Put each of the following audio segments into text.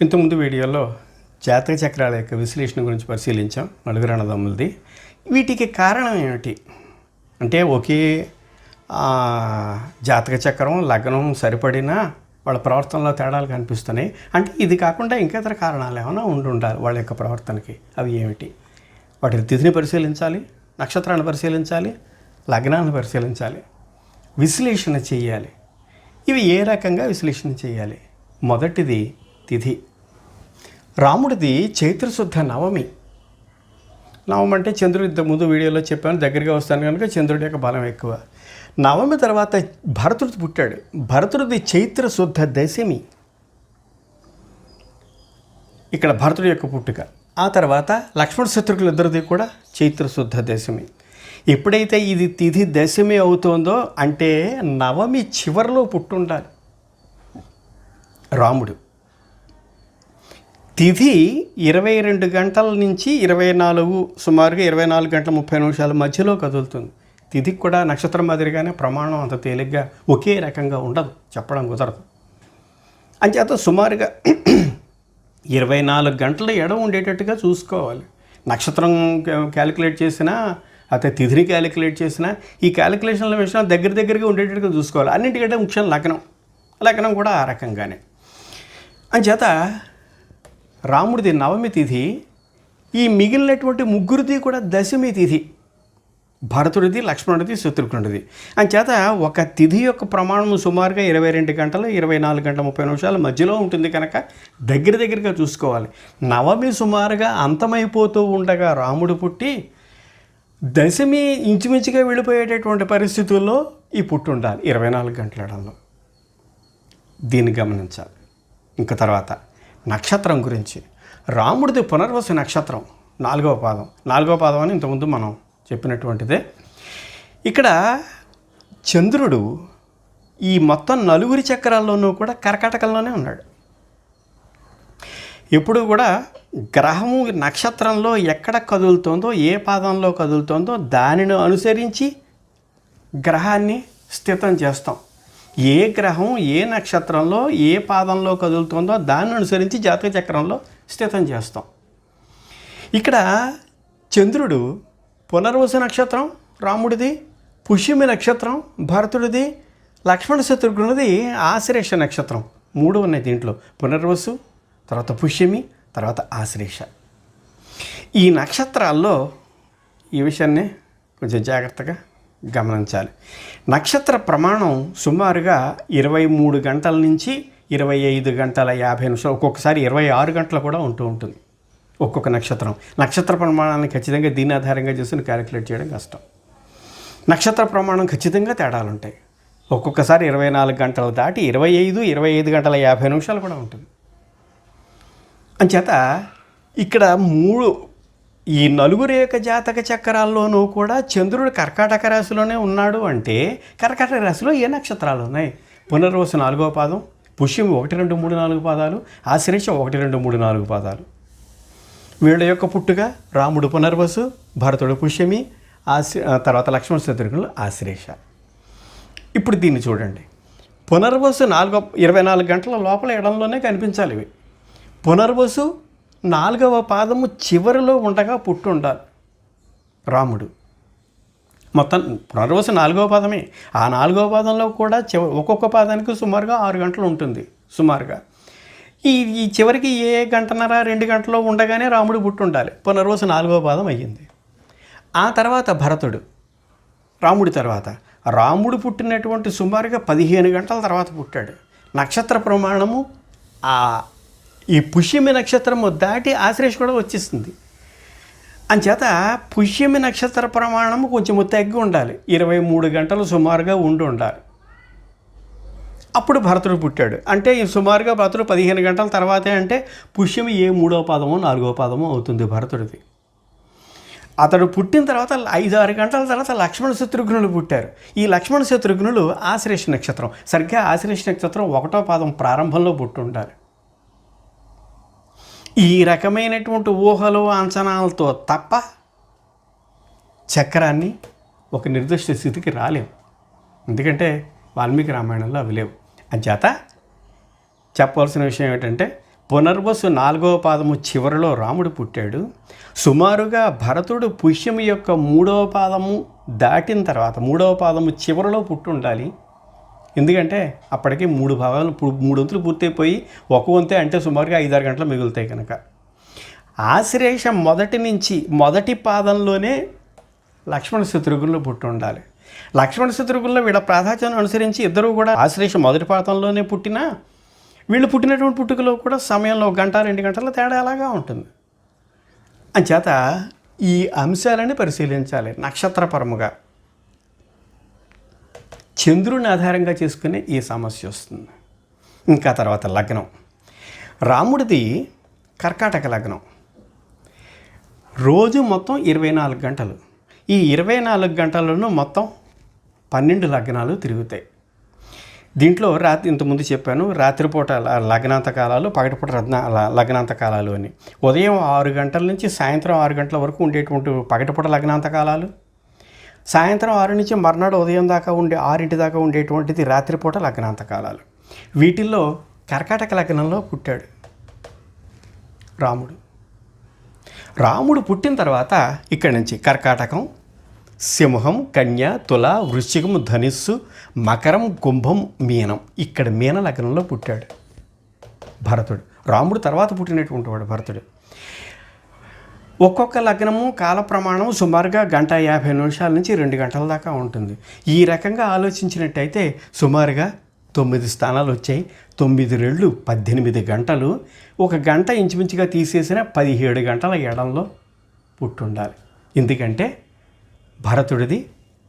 ఇంతకుముందు వీడియోలో జాతక చక్రాల యొక్క విశ్లేషణ గురించి పరిశీలించాం నలుగురు అన్నదమ్ములది వీటికి కారణం ఏమిటి? అంటే ఒకే జాతక చక్రం లగ్నం సరిపడినా వాళ్ళ ప్రవర్తనలో తేడాలు కనిపిస్తున్నాయి. అంటే ఇది కాకుండా ఇంకా ఇతర కారణాలు ఏమైనా ఉండి ఉండాలి వాళ్ళ యొక్క ప్రవర్తనకి. అవి ఏమిటి? వాటి తిథిని పరిశీలించాలి నక్షత్రాన్ని పరిశీలించాలి లగ్నాన్ని పరిశీలించాలి. విశ్లేషణ చేయాలి. ఇవి ఏ రకంగా విశ్లేషణ చేయాలి? మొదటిది తిథి. రాముడిది చైత్రశుద్ధ నవమి. నవమి అంటే చంద్రుడు ఇంతకుముందు వీడియోలో చెప్పాను దగ్గరగా వస్తాను కనుక చంద్రుడి యొక్క బలం ఎక్కువ. నవమి తర్వాత భరతుడు పుట్టాడు. భరతుడిది చైత్ర శుద్ధ దశమి. ఇక్కడ భరతుడి యొక్క పుట్టుక. ఆ తర్వాత లక్ష్మణ శత్రుకులు ఇద్దరిది కూడా చైత్ర శుద్ధ దశమి. ఎప్పుడైతే ఇది తిథి దశమి అవుతోందో అంటే నవమి చివరిలో పుట్టుండాలి రాముడు. తిథి ఇరవై రెండు గంటల నుంచి ఇరవై నాలుగు సుమారుగా ఇరవై నాలుగు గంటల ముప్పై నిమిషాల మధ్యలో కదులుతుంది. తిథికి కూడా నక్షత్రం మాదిరిగానే ప్రమాణం అంత తేలిగ్గా ఒకే రకంగా ఉండదు. చెప్పడం కుదరదు. అంచేత సుమారుగా ఇరవై నాలుగు గంటల ఎడ ఉండేటట్టుగా చూసుకోవాలి. నక్షత్రం క్యాలిక్యులేట్ చేసినా అయితే తిథిని క్యాలిక్యులేట్ చేసినా ఈ క్యాలిక్యులేషన్ల విషయం దగ్గర దగ్గరగా ఉండేటట్టుగా చూసుకోవాలి. అన్నింటికంటే ముఖ్యం లగ్నం. లగ్నం కూడా ఆ రకంగానే. అంచేత రాముడిది నవమి తిథి ఈ మిగిలినటువంటి ముగ్గురిది కూడా దశమి తిథి. భరతుడిది లక్ష్మణుడిది శత్రుఘ్నుడిది. అంచేత ఒక తిథి యొక్క ప్రమాణం సుమారుగా ఇరవై రెండు గంటలు ఇరవై నాలుగు గంటల ముప్పై నిమిషాల మధ్యలో ఉంటుంది కనుక దగ్గర దగ్గరగా చూసుకోవాలి. నవమి సుమారుగా అంతమైపోతూ ఉండగా రాముడు పుట్టి దశమి ఇంచుమించుగా వెళ్ళిపోయేటటువంటి పరిస్థితుల్లో ఈ పుట్టు ఉండాలి ఇరవై నాలుగు గంటల ఎడంలో దీన్ని గమనించాలి. ఇంకా తర్వాత నక్షత్రం గురించి. రాముడిది పునర్వసు నక్షత్రం నాలుగవ పాదం. నాలుగవ పాదం అని ఇంతకుముందు మనం చెప్పినటువంటిదే. ఇక్కడ చంద్రుడు ఈ మొత్తం నలుగురి చక్రాల్లోనూ కూడా కర్కాటకంలోనే ఉన్నాడు. ఎప్పుడు కూడా గ్రహము నక్షత్రంలో ఎక్కడ కదులుతోందో ఏ పాదంలో కదులుతోందో దానిని అనుసరించి గ్రహాన్ని స్థితం చేస్తాం. ఏ గ్రహం ఏ నక్షత్రంలో ఏ పాదంలో కదులుతుందో దాన్ని అనుసరించి జాతక చక్రంలో స్థితం చేస్తాం. ఇక్కడ చంద్రుడు పునర్వసు నక్షత్రం రాముడిది పుష్యమి నక్షత్రం భరతుడిది లక్ష్మణ శత్రుఘ్నుడిది ఆశ్రేష నక్షత్రం మూడు ఉన్నాయి దీంట్లో. పునర్వసు తర్వాత పుష్యమి తర్వాత ఆశ్రేష. ఈ నక్షత్రాల్లో ఈ విషయాన్ని కొంచెం జాగ్రత్తగా గమనించాలి. నక్షత్ర ప్రమాణం సుమారుగా ఇరవై మూడు గంటల నుంచి ఇరవై ఐదు గంటల యాభై నిమిషాలు ఒక్కొక్కసారి ఇరవై ఆరు గంటలు కూడా ఉంటూ ఉంటుంది ఒక్కొక్క నక్షత్రం. నక్షత్ర ప్రమాణాన్ని ఖచ్చితంగా దీని ఆధారంగా చేసుకుని క్యాలిక్యులేట్ చేయడం కష్టం. నక్షత్ర ప్రమాణం ఖచ్చితంగా తేడాలు ఉంటాయి. ఒక్కొక్కసారి ఇరవై నాలుగు గంటలు దాటి ఇరవై ఐదు ఇరవై ఐదు గంటల యాభై నిమిషాలు కూడా ఉంటుంది. అంచేత ఇక్కడ మూడు ఈ నలుగురు యొక్క జాతక చక్రాల్లోనూ కూడా చంద్రుడు కర్కాటక రాశిలోనే ఉన్నాడు అంటే కర్కాటక రాశిలో ఏ నక్షత్రాలు ఉన్నాయి? పునర్వసు నాలుగో పాదం పుష్యమి ఒకటి రెండు మూడు నాలుగు పాదాలు ఆశ్లేష ఒకటి రెండు మూడు నాలుగు పాదాలు. వీళ్ళ యొక్క పుట్టుక రాముడు పునర్వసు భరతుడు పుష్యమి ఆశ్ర తర్వాత లక్ష్మణ శత్రుఘ్నులు ఆశ్రీష. ఇప్పుడు దీన్ని చూడండి. పునర్వసు నాలుగో ఇరవై నాలుగు గంటల లోపల ఎడంలోనే కనిపించాలి ఇవి. పునర్వసు నాలుగవ పాదము చివరిలో ఉండగా పుట్టి ఉండాలి రాముడు. మొత్తం పునర్వసు నాలుగవ పాదమే. ఆ నాలుగవ పాదంలో కూడా చివ ఒక్కొక్క పాదానికి సుమారుగా ఆరు గంటలు ఉంటుంది సుమారుగా. ఈ ఈ చివరికి ఏ గంటన్నర రెండు గంటలో ఉండగానే రాముడు పుట్టి ఉండాలి పునర్వసు నాలుగవ పాదం అయ్యింది. ఆ తర్వాత భరతుడు రాముడి తర్వాత. రాముడు పుట్టినటువంటి సుమారుగా పదిహేను గంటల తర్వాత పుట్టాడు. నక్షత్ర ప్రమాణము ఆ ఈ పుష్యమి నక్షత్రము దాటి ఆశ్రేష్ కూడా వచ్చేస్తుంది అంచేత పుష్యమి నక్షత్ర ప్రమాణము కొంచెం తగ్గి ఉండాలి. ఇరవై మూడు గంటలు సుమారుగా ఉండి ఉండాలి. అప్పుడు భరతుడు పుట్టాడు. అంటే సుమారుగా భరతుడు పదిహేను గంటల తర్వాతే అంటే పుష్యమి ఏ మూడో పాదమో నాలుగో పాదమో అవుతుంది భరతుడిది. అతడు పుట్టిన తర్వాత ఐదు ఆరు గంటల తర్వాత లక్ష్మణ శత్రుఘ్నులు పుట్టారు. ఈ లక్ష్మణ శత్రుఘ్నులు ఆశ్రేష నక్షత్రం. సరిగ్గా ఆశ్రేష నక్షత్రం ఒకటో పాదం ప్రారంభంలో పుట్టి ఉండాలి ఈ రకమైనటువంటి ఊహలు అంచనాలతో తప్ప చక్రాన్ని ఒక నిర్దిష్ట స్థితికి రాలేవు. ఎందుకంటే వాల్మీకి రామాయణంలో అవి లేవు. అంచేత చెప్పవలసిన విషయం ఏమిటంటే పునర్వసు నాలుగవ పాదము చివరిలో రాముడు పుట్టాడు. సుమారుగా భరతుడు పుష్యము యొక్క మూడవ పాదము దాటిన తర్వాత మూడవ పాదము చివరిలో పుట్టి ఉండాలి ఎందుకంటే అప్పటికి మూడు భాగాలు పు- మూడు వంతులు పూర్తయిపోయి ఒక వంతే అంటే సుమారుగా ఐదారు గంటలు మిగులుతాయి కనుక. ఆశ్లేష మొదటి నుంచి మొదటి పాదంలోనే లక్ష్మణ శత్రుఘ్నులు పుట్టి ఉండాలి లక్ష్మణ శత్రుఘ్నులు వీళ్ళ ప్రాధాన్యం అనుసరించి ఇద్దరు కూడా ఆశ్రేష మొదటి పాదంలోనే పుట్టినా వీళ్ళు పుట్టినటువంటి పుట్టుకలో కూడా సమయంలో ఒక గంట రెండు గంటల తేడా అలాగా ఉంటుంది? అంచేత ఈ అంశాలని పరిశీలించాలి నక్షత్రపరముగా. చంద్రుని ఆధారంగా చేసుకునే ఈ సమస్య వస్తుంది. ఇంకా తర్వాత లగ్నం. రాముడిది కర్కాటక లగ్నం. రోజు మొత్తం ఇరవై నాలుగు గంటలు. ఈ ఇరవై నాలుగు గంటలను మొత్తం పన్నెండు లగ్నాలు తిరుగుతాయి. దీంట్లో రాత్రి ఇంతకుముందు చెప్పాను రాత్రిపూట లగ్నాంత కాలాలు పగటిపూట రత్న లగ్నాంత కాలాలు అని. ఉదయం ఆరు గంటల నుంచి సాయంత్రం ఆరు గంటల వరకు ఉండేటువంటి పగటిపూట లగ్నాంత కాలాలు సాయంత్రం ఆరు నుంచి మర్నాడు ఉదయం దాకా ఉండే ఆరింటి దాకా ఉండేటువంటిది రాత్రిపూట లగ్నాంత కాలాలు వీటిల్లో కర్కాటక లగ్నంలో పుట్టాడు రాముడు. రాముడు పుట్టిన తర్వాత ఇక్కడి నుంచి కర్కాటకం సింహం కన్య తుల వృశ్చికం ధనుస్సు మకరం కుంభం మీనం ఇక్కడ మీన లగ్నంలో పుట్టాడు భరతుడు. రాముడు తర్వాత పుట్టినటువంటి వాడు భరతుడు. ఒక్కొక్క లగ్నము కాల ప్రమాణం సుమారుగా గంట యాభై నిమిషాల నుంచి రెండు గంటల దాకా ఉంటుంది. ఈ రకంగా ఆలోచించినట్టయితే సుమారుగా తొమ్మిది స్థానాలు వచ్చాయి. తొమ్మిది రెళ్ళు పద్దెనిమిది గంటలు. ఒక గంట ఇంచుమించుగా తీసేసిన పదిహేడు గంటల ఎడంలో పుట్టుండాలి. ఎందుకంటే భరతుడిది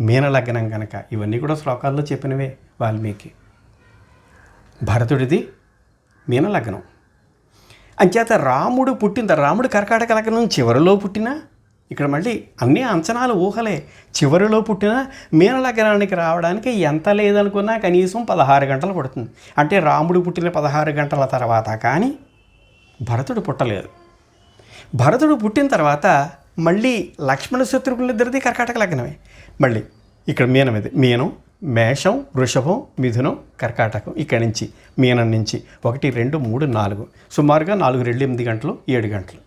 మీనలగ్నం కనుక ఇవన్నీ కూడా శ్లోకాల్లో చెప్పినవే వాల్మీకి. భరతుడిది మీనలగ్నం అంచేత రాముడు పుట్టిన రాముడు కర్కాటక లగ్నం చివరిలో పుట్టినా ఇక్కడ మళ్ళీ అన్ని అంచనాలు ఊహలే. చివరిలో పుట్టిన మీనలగ్నానికి రావడానికి ఎంత లేదనుకున్నా కనీసం పదహారు గంటలు పడుతుంది. అంటే రాముడు పుట్టిన పదహారు గంటల తర్వాత కానీ భరతుడు పుట్టలేదు. భరతుడు పుట్టిన తర్వాత మళ్ళీ లక్ష్మణ శత్రుఘ్నులిద్దరిది కర్కాటక లగ్నమే. మళ్ళీ ఇక్కడ మీనం ఇది మీనం మేషం వృషభం మిథునం కర్కాటకం ఇక్కడి నుంచి మీనం నుంచి. ఒకటి రెండు మూడు నాలుగు. సుమారుగా నాలుగు రెండు ఎనిమిది గంటలు ఏడు గంటలు.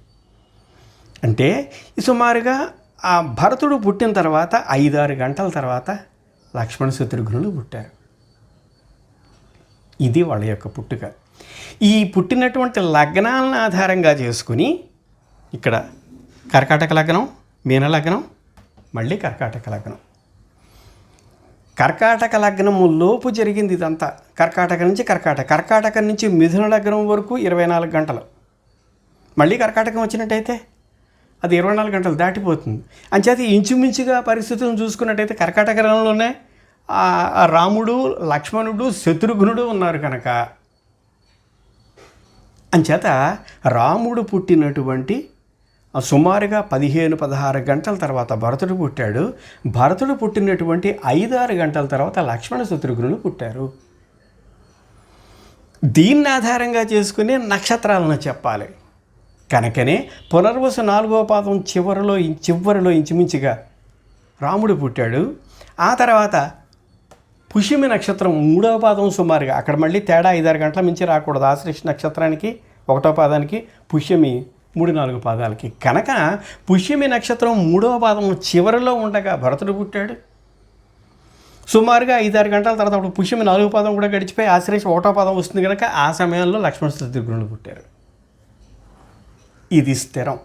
అంటే సుమారుగా ఆ భరతుడు పుట్టిన తర్వాత ఐదారు గంటల తర్వాత లక్ష్మణ శత్రుఘ్నులు పుట్టారు. ఇది వాళ్ళ యొక్క పుట్టుక. ఈ పుట్టినటువంటి లగ్నాలను ఆధారంగా చేసుకుని ఇక్కడ కర్కాటక లగ్నం మీన లగ్నం మళ్ళీ కర్కాటక లగ్నం. కర్కాటక లగ్నము లోపు జరిగింది ఇదంతా. కర్కాటక నుంచి కర్కాటక కర్కాటక నుంచి మిథున లగ్నం వరకు ఇరవై నాలుగు గంటలు. మళ్ళీ కర్కాటకం వచ్చినట్టయితే అది ఇరవై నాలుగు గంటలు దాటిపోతుంది. అంచేత ఇంచుమించుగా పరిస్థితులను చూసుకున్నట్టయితే కర్కాటక రంగంలోనే రాముడు లక్ష్మణుడు శత్రుఘ్నుడు ఉన్నారు కనుక. అంచేత రాముడు పుట్టినటువంటి సుమారుగా పదిహేను పదహారు గంటల తర్వాత భరతుడు పుట్టాడు. భరతుడు పుట్టినటువంటి ఐదారు గంటల తర్వాత లక్ష్మణ శత్రుఘ్నులు పుట్టారు. దీన్ని ఆధారంగా చేసుకుని నక్షత్రాలను చెప్పాలి. కనుకనే పునర్వసు నాలుగో పాదం చివరిలో చివరిలో ఇంచుమించుగా రాముడు పుట్టాడు. ఆ తర్వాత పుష్యమి నక్షత్రం మూడవ పాదం సుమారుగా అక్కడ మళ్ళీ తేడా ఐదారు గంటల మించి రాకూడదు. ఆశ్లేష నక్షత్రానికి ఒకటో పాదానికి పుష్యమి మూడు నాలుగు పాదాలకి. కనుక పుష్యమి నక్షత్రం మూడవ పాదం చివరిలో ఉండగా భరతుడు పుట్టాడు. సుమారుగా ఐదారు గంటల తర్వాత అప్పుడు పుష్యమి నాలుగు పాదం కూడా గడిచిపోయి ఆశ్రయించి ఒకటో పాదం వస్తుంది కనుక ఆ సమయంలో లక్ష్మణ శత్రుఘ్నులు పుట్టారు ఇది స్థిరం.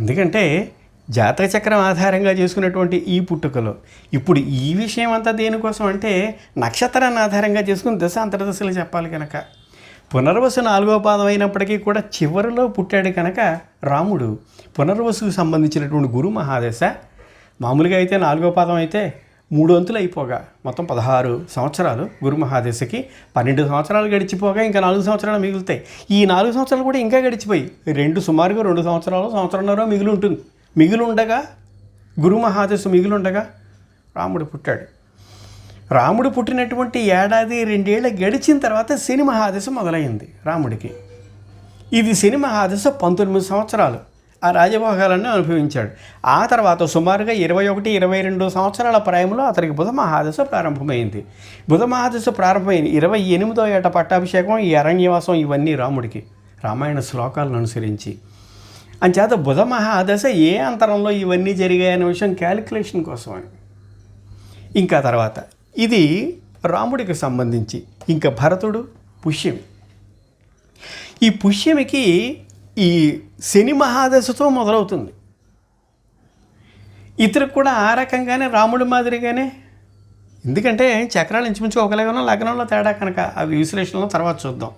ఎందుకంటే జాతక చక్రం ఆధారంగా చేసుకున్నటువంటి ఈ పుట్టుకలో ఇప్పుడు ఈ విషయం అంతా దేనికోసం అంటే నక్షత్రాన్ని ఆధారంగా చేసుకుని దశ అంతర్దశలు చెప్పాలి కనుక. పునర్వసు నాలుగో పాదం అయినప్పటికీ కూడా చివరిలో పుట్టాడు కనుక రాముడు. పునర్వసుకు సంబంధించినటువంటి గురు మహాదశ. మామూలుగా అయితే నాలుగో పాదం అయితే మూడు వంతులు అయిపోగా. మొత్తం పదహారు సంవత్సరాలు గురు మహాదశకి. పన్నెండు సంవత్సరాలు గడిచిపోగా ఇంకా నాలుగు సంవత్సరాలు మిగులుతాయి. ఈ నాలుగు సంవత్సరాలు కూడా ఇంకా గడిచిపోయి రెండు సుమారుగా రెండు సంవత్సరాలు సంవత్సరంన్నర మిగిలి ఉంటుంది మిగిలి ఉండగా గురు మహాదశ మిగిలి ఉండగా రాముడు పుట్టాడు. రాముడు పుట్టినటువంటి ఏడాది రెండేళ్ళ గడిచిన తర్వాత శని మహాదశ మొదలైంది రాముడికి. ఇది శని మహాదశ పంతొమ్మిది సంవత్సరాలు. ఆ రాజభోగాలన్నీ అనుభవించాడు. ఆ తర్వాత సుమారుగా ఇరవై ఒకటి ఇరవై రెండు సంవత్సరాల ప్రాయంలో అతనికి బుధ మహాదశ ప్రారంభమైంది. బుధ మహాదశ ప్రారంభమైంది ఇరవై ఎనిమిదో ఏట పట్టాభిషేకం ఈ అరణ్యవాసం ఇవన్నీ రాముడికి రామాయణ శ్లోకాలను అనుసరించి. అంచేత బుధ మహాదశ ఏ అంతరంలో ఇవన్నీ జరిగాయనే విషయం క్యాలిక్యులేషన్ కోసమని ఇంకా తర్వాత ఇది రాముడికి సంబంధించి. ఇంకా భరతుడు పుష్యమి. ఈ పుష్యమికి ఈ శని మహాదశతో మొదలవుతుంది. ఇతరు కూడా ఆ రకంగానే రాముడి మాదిరిగానే. ఎందుకంటే చక్రాలు ఇంచుమించు ఒకలాగా లగ్నంలో తేడా కనుక అవి విశ్లేషణలో తర్వాత చూద్దాం.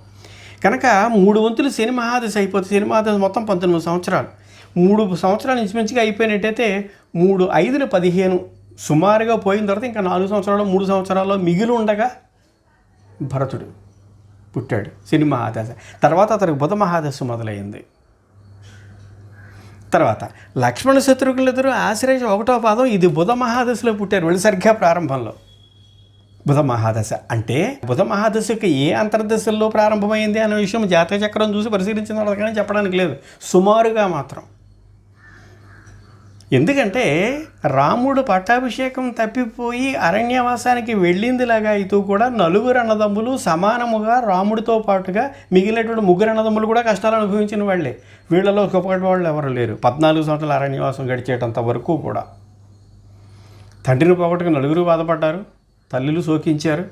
కనుక మూడు వంతులు శని మహాదశ అయిపోతుంది శని మహాదశ మొత్తం పంతొమ్మిది సంవత్సరాలు. మూడు సంవత్సరాలు ఇంచుమించుగా అయిపోయినట్టయితే మూడు ఐదులు పదిహేను సుమారుగా పోయిన తర్వాత ఇంకా నాలుగు సంవత్సరాలు మూడు సంవత్సరాల్లో మిగిలి ఉండగా భరతుడు పుట్టాడు. శని మహాదశ తర్వాత అతనికి బుధ మహాదశ మొదలైంది. తర్వాత లక్ష్మణ శత్రుఘ్నులిద్దరూ ఆశ్రయించి ఒకటో పాదం ఇది బుధ మహాదశలో పుట్టారు వీళ్ళు సరిగ్గా ప్రారంభంలో. బుధ మహాదశ అంటే బుధ మహాదశకి ఏ అంతర్దశల్లో ప్రారంభమైంది అనే విషయం జాతక చక్రం చూసి పరిశీలించిన తర్వాత కానీ చెప్పడానికి లేదు. సుమారుగా మాత్రం. ఎందుకంటే రాముడు పట్టాభిషేకం తప్పిపోయి అరణ్యవాసానికి వెళ్ళిందిలాగా ఇతూ కూడా నలుగురు అన్నదమ్ములు సమానముగా రాముడితో పాటుగా మిగిలినటువంటి ముగ్గురు అన్నదమ్ములు కూడా కష్టాలు అనుభవించిన వాళ్ళే. వీళ్ళలో గొప్పటి వాళ్ళు ఎవరు లేరు. పద్నాలుగు సంవత్సరాల అరణ్యవాసం గడిచేటంత వరకు కూడా. తండ్రిని పోగొట్టుకు నలుగురు బాధపడ్డారు. తల్లులు శోకించారు.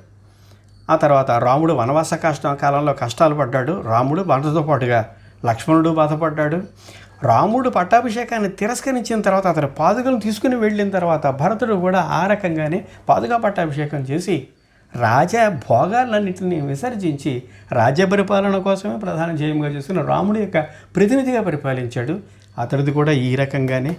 ఆ తర్వాత రాముడు వనవాస కష్టం కాలంలో కష్టాలు పడ్డాడు. రాముడు బంధుతో పాటుగా లక్ష్మణుడు బాధపడ్డాడు. రాముడు పట్టాభిషేకాన్ని తిరస్కరించిన తర్వాత అతను పాదుకలను తీసుకుని వెళ్ళిన తర్వాత భరతుడు కూడా ఆ రకంగానే పాదుగా పట్టాభిషేకం చేసి రాజా భోగాలన్నింటినీ విసర్జించి రాజ్య పరిపాలన కోసమే ప్రధాన జయంగా చేసుకుని రాముడి యొక్క ప్రతినిధిగా పరిపాలించాడు. అతడిది కూడా ఈ రకంగానే.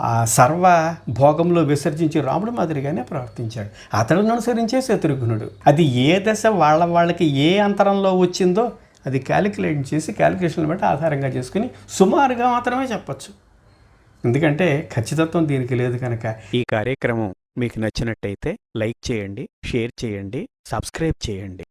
ఆ సర్వ భోగంలో విసర్జించి రాముడు మాదిరిగానే ప్రవర్తించాడు. అతడిని అనుసరించే శత్రుఘ్నుడు. అది ఏ దశ వాళ్ళ వాళ్ళకి ఏ అంతరంలో వచ్చిందో అది క్యాలిక్యులేట్ చేసి క్యాలిక్యులేషన్ బట్టి ఆధారంగా చేసుకుని సుమారుగా మాత్రమే చెప్పచ్చు. ఎందుకంటే ఖచ్చితత్వం దీనికి లేదు కనుక. ఈ కార్యక్రమం మీకు నచ్చినట్టయితే లైక్ చేయండి షేర్ చేయండి సబ్స్క్రైబ్ చేయండి.